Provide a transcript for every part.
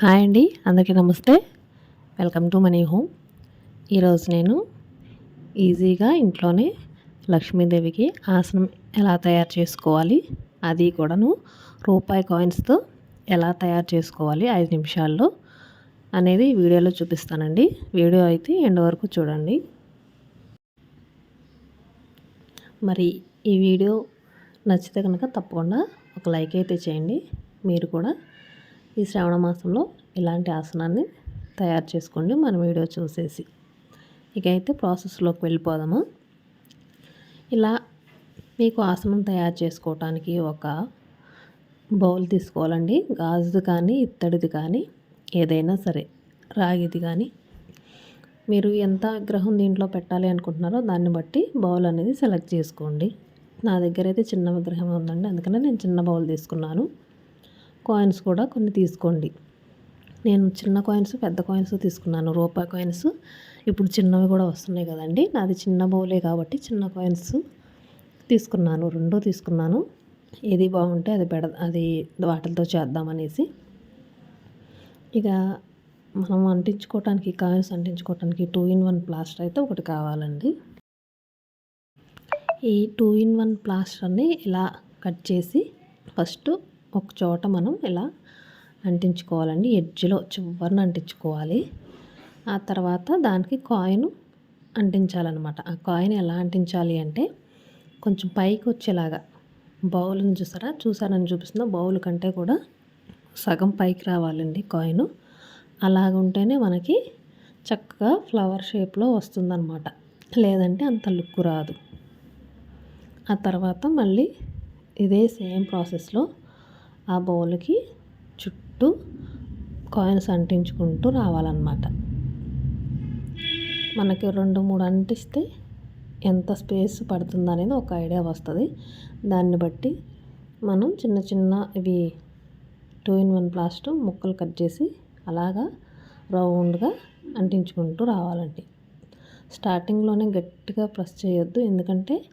Hi అండి అందరికీ నమస్తే. వెల్కమ్ టు మనీ హోమ్ ఈరోజు నేను ఈజీగా ఇంట్లోనే లక్ష్మీదేవికి ఆసనం ఎలా తయారు చేసుకోవాలి అది కూడాను రూపాయి కాయిన్స్తో ఎలా తయారు చేసుకోవాలి ఐదు నిమిషాల్లో అనేది వీడియోలో చూపిస్తానండి. వీడియో అయితే ఎండ్ వరకు చూడండి. మరి ఈ వీడియో నచ్చితే కనుక తప్పకుండా ఒక లైక్ అయితే చేయండి. మీరు కూడా ఈ శ్రావణ మాసంలో ఇలాంటి ఆసనాన్ని తయారు చేసుకోండి. మన వీడియో చూసేసి ఇక అయితే ప్రాసెస్లోకి వెళ్ళిపోదాము? ఇలా మీకు ఆసనం తయారు చేసుకోవటానికి ఒక బౌల్ తీసుకోవాలండి. గాజుది కానీ ఇత్తడిది కానీ ఏదైనా సరే రాగిది కానీ. మీరు ఎంత విగ్రహం దీంట్లో పెట్టాలి అనుకుంటున్నారో దాన్ని బట్టి బౌల్ అనేది సెలెక్ట్ చేసుకోండి. నా దగ్గర అయితే చిన్న విగ్రహం ఉందండి. అందుకనే నేను చిన్న బౌల్ తీసుకున్నాను. కాయిన్స్ కూడా కొన్ని తీసుకోండి. నేను చిన్న కాయిన్స్ పెద్ద కాయిన్స్ తీసుకున్నాను. రూపాయి కాయిన్స్ ఇప్పుడు చిన్నవి కూడా వస్తున్నాయి కదండి. నాది చిన్న బౌలే కాబట్టి చిన్న కాయిన్స్ తీసుకున్నాను. రెండో తీసుకున్నాను. ఏది బాగుంటే అది పెడ అది వాటితో చేద్దామనేసి. ఇక మనం అంటించుకోవటానికి కాయిన్స్ అంటించుకోవటానికి టూ ఇన్ వన్ ప్లాస్టర్ అయితే ఒకటి కావాలండి. ఈ టూ ఇన్ వన్ ప్లాస్టర్ని ఇలా కట్ చేసి ఫస్ట్ ఒక చోట మనం ఇలా అంటించుకోవాలండి. ఎడ్జ్లో చివరిని అంటించుకోవాలి. ఆ తర్వాత దానికి కాయిన్ అంటించాలన్నమాట. ఆ కాయిన్ ఎలా అంటించాలి అంటే కొంచెం పైకి వచ్చేలాగా బౌల్ని చూసారా? చూసారని చూపిస్తున్న బౌల్ కంటే కూడా సగం పైకి రావాలండి కాయిన్. అలాగ ఉంటేనే మనకి చక్కగా ఫ్లవర్ షేప్లో వస్తుందన్నమాట. లేదంటే అంత లుక్ రాదు. ఆ తర్వాత మళ్ళీ ఇదే సేమ్ ప్రాసెస్లో ఆ బౌల్కి చుట్టూ కాయిన్స్ అంటించుకుంటూ రావాలన్నమాట. మనకి రెండు మూడు అంటిస్తే ఎంత స్పేస్ పడుతుంది అనేది ఒక ఐడియా వస్తుంది. దాన్ని బట్టి మనం చిన్న చిన్న ఇవి టూ ఇన్ వన్ ప్లాస్టర్ ముక్కలు కట్ చేసి అలాగా రౌండ్గా అంటించుకుంటూ రావాలండి. స్టార్టింగ్లోనే గట్టిగా ప్రెస్ చేయొద్దు. ఎందుకంటే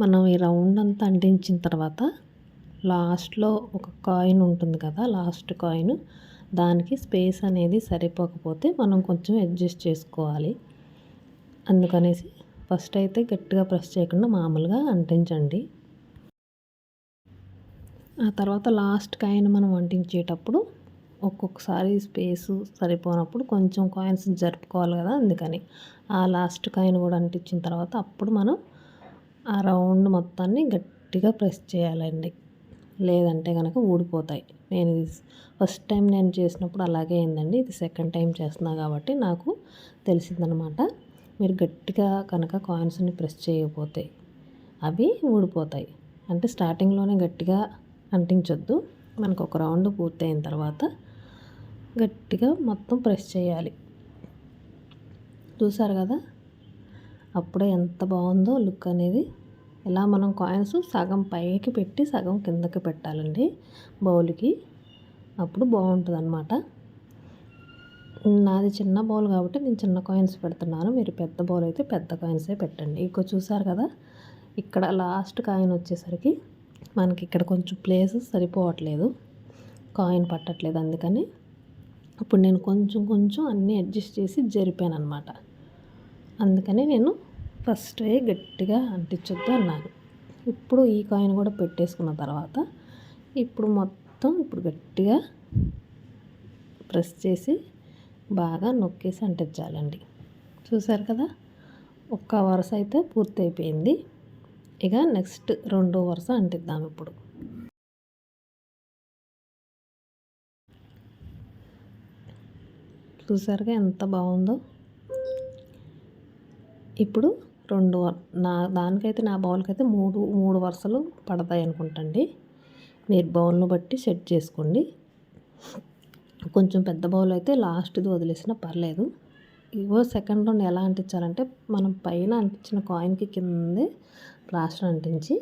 మనం ఈ రౌండ్ అంతా అంటించిన తర్వాత లాస్ట్లో ఒక కాయిన్ ఉంటుంది కదా లాస్ట్ కాయిన్. దానికి స్పేస్ అనేది సరిపోకపోతే మనం కొంచెం అడ్జస్ట్ చేసుకోవాలి. అందుకనేసి ఫస్ట్ అయితే గట్టిగా ప్రెస్ చేయకుండా మామూలుగా అంటించండి. ఆ తర్వాత లాస్ట్ కాయిన్ మనం అంటించేటప్పుడు ఒక్కొక్కసారి స్పేస్ సరిపోనప్పుడు కొంచెం కాయిన్స్ జరుపుకోవాలి కదా అందుకని. ఆ లాస్ట్ కాయిన్ కూడా అంటించిన తర్వాత అప్పుడు మనం ఆ రౌండ్ మొత్తాన్ని గట్టిగా ప్రెస్ చేయాలండి. లేదంటే కనుక ఊడిపోతాయి. నేను ఫస్ట్ టైం నేను చేసినప్పుడు అలాగే అయిందండి. ఇది సెకండ్ టైం చేస్తున్నా కాబట్టి నాకు తెలిసిందనమాట. మీరు గట్టిగా కనుక కాయిన్స్ని ప్రెస్ చేయకపోతే అవి ఊడిపోతాయి. అంటే స్టార్టింగ్లోనే గట్టిగా అంటించొద్దు. మనకు ఒక రౌండ్ పూర్తయిన తర్వాత గట్టిగా మొత్తం ప్రెస్ చేయాలి. చూసారు కదా? అప్పుడే ఎంత బాగుందో లుక్ అనేది ఇలా మనం కాయిన్స్ సగం పైకి పెట్టి సగం కిందకి పెట్టాలండి బౌల్కి. అప్పుడు బాగుంటుంది అనమాట నాది చిన్న బౌల్ కాబట్టి నేను చిన్న కాయిన్స్ పెడుతున్నాను. మీరు పెద్ద బౌల్ అయితే పెద్ద కాయిన్సే పెట్టండి. ఇంకో చూసారు కదా ఇక్కడ లాస్ట్ కాయిన్ వచ్చేసరికి మనకి ఇక్కడ కొంచెం ప్లేస్ సరిపోవట్లేదు. కాయిన్ పట్టట్లేదు అందుకని ఇప్పుడు నేను కొంచెం కొంచెం అన్నీ అడ్జస్ట్ చేసి జరిపాను అనమాట అందుకని నేను ఫస్ట్ గట్టిగా అంటించొద్దు అన్నాను ఇప్పుడు ఈ కాయిన్ కూడా పెట్టేసుకున్న తర్వాత ఇప్పుడు మొత్తం ఇప్పుడు గట్టిగా ప్రెస్ చేసి బాగా నొక్కేసి అంటించాలండి. చూసారు కదా? ఒక్క వరుస అయితే పూర్తి అయిపోయింది ఇక నెక్స్ట్ రెండో వరుస అంటిద్దాం ఇప్పుడు. చూసారుగా ఎంత బాగుందో? ఇప్పుడు రెండు నా దానికైతే నా బౌల్కి అయితే మూడు మూడు వరుసలు పడతాయి అనుకుంటండి. మీరు బౌల్ను బట్టి సెట్ చేసుకోండి. కొంచెం పెద్ద బౌల్ అయితే లాస్ట్ది వదిలేసినా పర్లేదు. ఇవో సెకండ్ రౌండ్ ఎలా అంటించాలంటే మనం పైన అంటించిన కాయిన్కి కిందే ప్లాస్టర్ అంటించి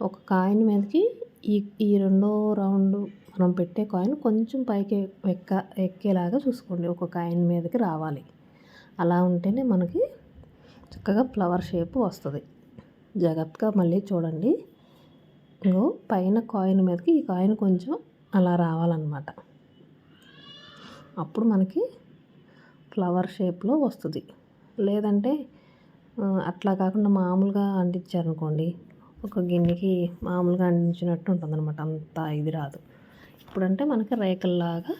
ఒక కాయిన్ మీదకి ఈ ఈ రెండో రౌండ్ మనం పెట్టే కాయిన్ కొంచెం పైకి ఎక్క ఎక్కేలాగా చూసుకోండి. ఒక కాయిన్ మీదకి రావాలి. అలా ఉంటేనే మనకి చక్కగా ఫ్లవర్ షేప్ వస్తుంది. జాగ్రత్తగా మళ్ళీ చూడండి. ఇంకో పైన కాయిన్ మీదకి ఈ కాయిన్ కొంచెం అలా రావాలన్నమాట. అప్పుడు మనకి ఫ్లవర్ షేప్లో వస్తుంది. లేదంటే అట్లా కాకుండా మామూలుగా అంటించారనుకోండి ఒక గిన్నెకి మామూలుగా అంటించినట్టు ఉంటుంది అనమాట అంత ఇది రాదు. ఇప్పుడంటే మనకి రేకల్లాగా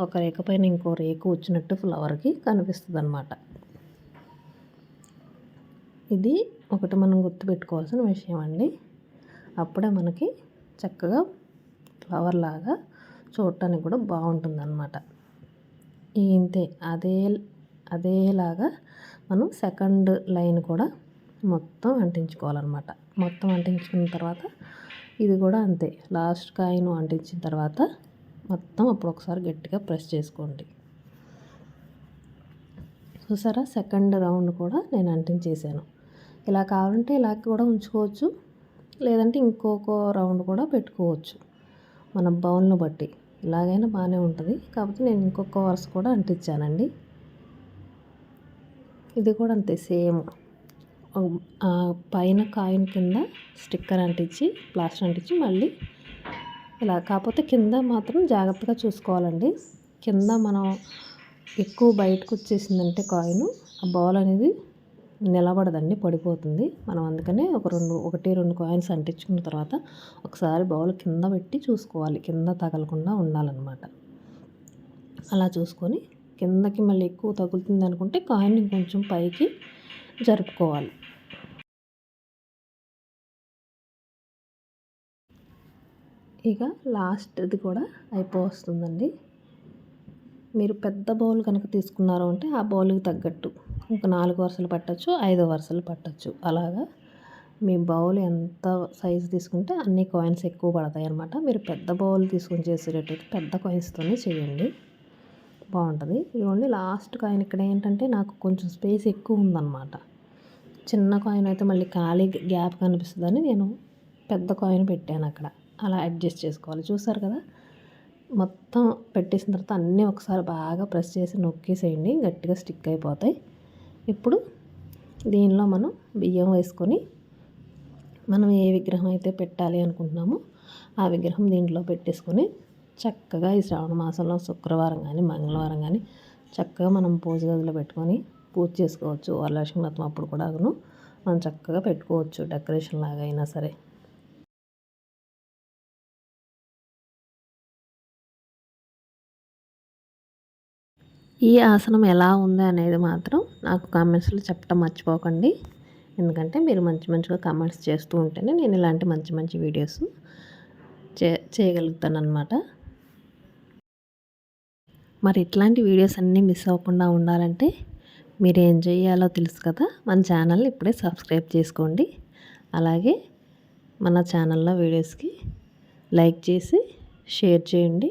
ఒక రేఖ పైన ఇంకో రేకు వచ్చినట్టు ఫ్లవర్కి కనిపిస్తుంది అనమాట ఇది ఒకటి మనం గుర్తుపెట్టుకోవాల్సిన విషయం అండి. అప్పుడే మనకి చక్కగా ఫ్లవర్ లాగా చూడటానికి కూడా బాగుంటుంది అనమాట ఇంతే అదే అదేలాగా మనం సెకండ్ లైన్ కూడా మొత్తం అంటించుకోవాలన్నమాట. మొత్తం అంటించుకున్న తర్వాత ఇది కూడా అంతే. లాస్ట్ కాయను అంటించిన తర్వాత మొత్తం అప్పుడు ఒకసారి గట్టిగా ప్రెస్ చేసుకోండి. చూసారా? సెకండ్ రౌండ్ కూడా నేను అంటించేసాను. ఇలా కావాలంటే ఇలా కూడా ఉంచుకోవచ్చు. లేదంటే ఇంకొక రౌండ్ కూడా పెట్టుకోవచ్చు. మన బౌల్ను బట్టి ఇలాగైనా బాగానే ఉంటుంది. కాకపోతే నేను ఇంకొక వరుస కూడా అంటించానండి. ఇది కూడా అంతే సేమ్. పైన కాయిన్ కింద స్టిక్కర్ అంటించి ప్లాస్టర్ అంటించి మళ్ళీ ఇలా కాకపోతే కింద మాత్రం జాగ్రత్తగా చూసుకోవాలండి. కింద మనం ఎక్కువ బయటకు వచ్చేసిందంటే కాయిన్ ఆ బౌల్ అనేది నిలబడదండి పడిపోతుంది. మనం అందుకనే ఒక రెండు ఒకటి రెండు కాయిన్స్ అంటించుకున్న తర్వాత ఒకసారి బౌల్ కింద పెట్టి చూసుకోవాలి. కింద తగలకుండా ఉండాలన్నమాట. అలా చూసుకొని కిందకి మళ్ళీ ఎక్కువ తగులుతుంది అనుకుంటే కాయిన్ కొంచెం పైకి జరుపుకోవాలి. ఇక లాస్ట్ది కూడా అయిపోతుందండి మీరు పెద్ద బౌల్ కనుక తీసుకున్నారు అంటే ఆ బౌల్కి తగ్గట్టు. ఒక నాలుగు వరుసలు పట్టచ్చు ఐదు వరుసలు పట్టచ్చు. అలాగా మీ బౌల్ ఎంత సైజు తీసుకుంటే అన్ని కాయిన్స్ ఎక్కువ పడతాయి అనమాట మీరు పెద్ద బౌల్ తీసుకొని చేసేటట్టయితే పెద్ద కాయిన్స్తోనే చేయండి. బాగుంటుంది. ఇదిగోండి లాస్ట్ కాయిన్ ఇక్కడ ఏంటంటే నాకు కొంచెం స్పేస్ ఎక్కువ ఉందన్నమాట. చిన్న కాయిన్ అయితే మళ్ళీ ఖాళీ గ్యాప్ కనిపిస్తుందని నేను పెద్ద కాయిన్ పెట్టాను అక్కడ. అలా అడ్జస్ట్ చేసుకోవాలి. చూసారు కదా? మొత్తం పెట్టేసిన తర్వాత అన్నీ ఒకసారి బాగా ప్రెస్ చేసి నొక్కేసేయండి. గట్టిగా స్టిక్ అయిపోతాయి. ఇప్పుడు దీనిలో మనం బియ్యం వేసుకొని మనం ఏ విగ్రహం అయితే పెట్టాలి అనుకుంటున్నామో ఆ విగ్రహం దీంట్లో పెట్టేసుకొని చక్కగా ఈ శ్రావణ మాసంలో శుక్రవారం కానీ మంగళవారం కానీ చక్కగా మనం పూజ గదిలో పెట్టుకొని పూజ చేసుకోవచ్చు. వరలక్ష్మి వ్రతం అప్పుడు కూడా మనం చక్కగా పెట్టుకోవచ్చు. డెకరేషన్ లాగా అయినా సరే. ఈ ఆసనం ఎలా ఉంది అనేది మాత్రం నాకు కామెంట్స్లో చెప్పడం మర్చిపోకండి. ఎందుకంటే మీరు మంచి మంచిగా కామెంట్స్ చేస్తూ ఉంటేనే నేను ఇలాంటి మంచి మంచి వీడియోస్ చే చేయగలుగుతాను అనమాట మరి ఇట్లాంటి వీడియోస్ అన్నీ మిస్ అవ్వకుండా ఉండాలంటే మీరు ఏం చేయాలో తెలుసు కదా మన ఛానల్ని ఇప్పుడే సబ్స్క్రైబ్ చేసుకోండి. అలాగే మన ఛానల్లో వీడియోస్కి లైక్ చేసి షేర్ చేయండి.